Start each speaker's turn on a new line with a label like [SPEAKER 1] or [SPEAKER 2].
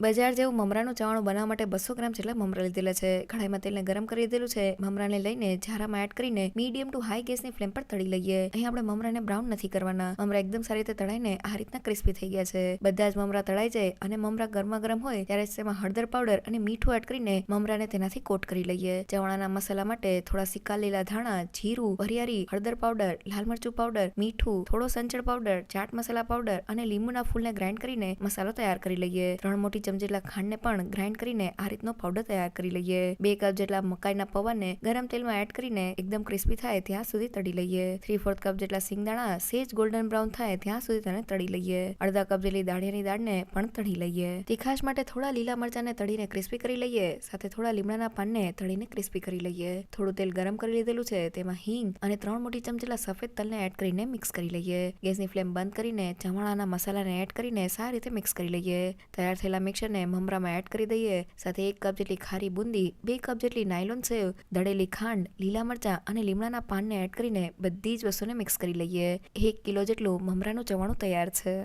[SPEAKER 1] બજાર જેવું મમરાનું ચવાણું બનાવવા માટે બસો ગ્રામ જેટલા મમરા લીધેલા છે. કઢાઈમાં તેલને ગરમ કરી દીધેલું છે. મમરાને લઈને ઝારામાં એડ કરીને મીડિયમ ટુ હાઈ ગેસની ફ્લેમ પર તળી લઈએ. અહીં આપણે મમરાને બ્રાઉન નથી કરવાના. મમરા એકદમ સારી રીતે તળાઈને આ રીતના ક્રિસ્પી થઈ ગયા છે. બધા જ મમરા તળાઈ જાય અને મમરા ગરમા ગરમ હોય ત્યારે તેમાં હળદર પાવડર અને મીઠું એડ કરીને મમરાને તેનાથી કોટ કરી લઈએ. ચવાણાના મસાલા માટે થોડા સિક્કા લીલા ધાણા, જીરું, વરિયાળી, હળદર પાવડર લાલ મરચું પાવડર મીઠું, થોડો સંચળ પાવડર ચાટ મસાલા પાવડર અને લીંબુના ફૂલને ગ્રાઇન્ડ કરીને મસાલો તૈયાર કરી લઈએ. ત્રણ મોટી ચમચી જેટલા ખાંડને પણ ગ્રાઇન્ડ કરીને આ રીતનો પાવડર તૈયાર કરી લઈએ. બે કપ જેટલા મકાઈના પૌવાને ગરમ તેલમાં એડ કરીને એકદમ ક્રિસ્પી થાય ત્યાં સુધી તળી લઈએ. થ્રી ફોર્થ કપ જેટલા સિંગદાણા સેજ ગોલ્ડન બ્રાઉન થાય ત્યાં સુધી તેને તળી લઈએ. અડધા કપ જેટલી દાળિયાની દાળને પણ તળી લઈએ. તીખાશ માટે થોડા લીલા મરચાને તળીને ક્રિસ્પી કરી લઈએ. સાથે થોડા લીમડાના પાનને તળીને ક્રિસ્પી કરી લઈએ. થોડું તેલ ગરમ કરી લીધેલું છે, તેમાં હિંગ અને ત્રણ મોટી ચમચેલા સફેદ તલને એડ કરીને મિક્સ કરી લઈએ. ગેસની ફ્લેમ બંધ કરીને ચવાણાના મસાલાને એડ કરીને સારી રીતે મિક્સ કરી લઈએ. તૈયાર થયેલા મિક્સરને મમરામાં એડ કરી દઈએ. સાથે એક કપ જેટલી ખારી બુંદી, બે કપ જેટલી નાયલોન સેવ, દળેલી ખાંડ, લીલા મરચાં અને લીમડાના પાનને એડ કરીને બધી જ વસ્તુને મિક્સ કરી લઈએ. એક કિલો જેટલું મમરાનું ચવાણું તૈયાર છે.